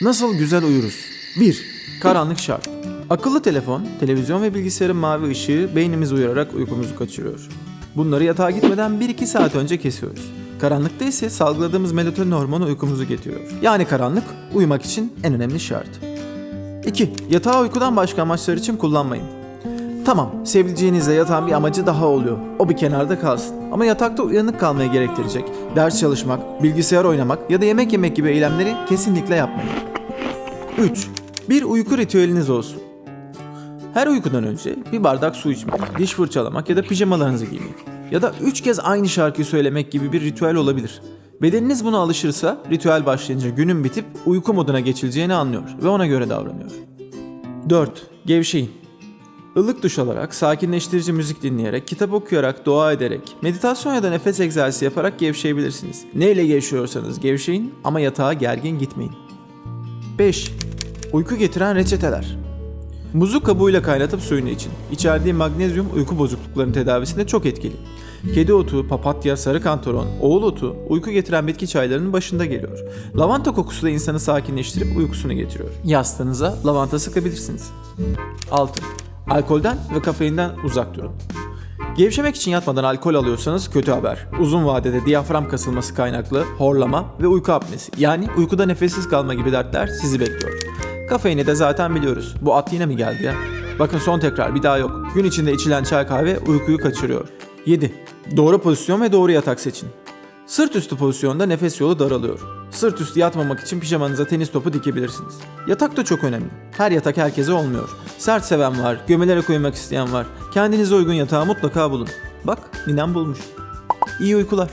Nasıl güzel uyuruz? 1. Karanlık şart. Akıllı telefon, televizyon ve bilgisayarın mavi ışığı beynimizi uyararak uykumuzu kaçırıyor. Bunları yatağa gitmeden 1-2 saat önce kesiyoruz. Karanlıkta ise salgıladığımız melatonin hormonu uykumuzu getiriyor. Yani karanlık uyumak için en önemli şart. 2. Yatağı uykudan başka amaçlar için kullanmayın. Tamam, sevdiceğinizle yatağın bir amacı daha oluyor. O bir kenarda kalsın. Ama yatakta uyanık kalmayı gerektirecek. Ders çalışmak, bilgisayar oynamak ya da yemek yemek gibi eylemleri kesinlikle yapmayın. 3. Bir uyku ritüeliniz olsun. Her uykudan önce bir bardak su içmek, diş fırçalamak ya da pijamalarınızı giymek. Ya da 3 kez aynı şarkıyı söylemek gibi bir ritüel olabilir. Bedeniniz buna alışırsa ritüel başlayınca günün bitip uyku moduna geçileceğini anlıyor ve ona göre davranıyor. 4. Gevşeyin. Ilık duş alarak, sakinleştirici müzik dinleyerek, kitap okuyarak, dua ederek, meditasyon ya da nefes egzersizi yaparak gevşeyebilirsiniz. Neyle gevşiyorsanız gevşeyin ama yatağa gergin gitmeyin. 5. Uyku getiren reçeteler. Muzu kabuğuyla kaynatıp suyunu için. İçerdiği magnezyum uyku bozukluklarının tedavisinde çok etkili. Kedi otu, papatya, sarı kantaron, oğul otu uyku getiren bitki çaylarının başında geliyor. Lavanta kokusu da insanı sakinleştirip uykusunu getiriyor. Yastığınıza lavanta sıkabilirsiniz. 6. Alkolden ve kafeinden uzak durun. Gevşemek için yatmadan alkol alıyorsanız kötü haber. Uzun vadede diyafram kasılması kaynaklı horlama ve uyku apnesi yani uykuda nefessiz kalma gibi dertler sizi bekliyor. Kafeini de zaten biliyoruz. Bu at yine mi geldi ya? Bakın son tekrar bir daha yok. Gün içinde içilen çay kahve uykuyu kaçırıyor. 7. Doğru pozisyon ve doğru yatak seçin. Sırt üstü pozisyonda nefes yolu daralıyor. Sırt üstü yatmamak için pijamanıza tenis topu dikebilirsiniz. Yatak da çok önemli. Her yatak herkese olmuyor. Sert seven var, gömelerek uyumak isteyen var. Kendinize uygun yatağı mutlaka bulun. Bak, ninem bulmuş. İyi uykular.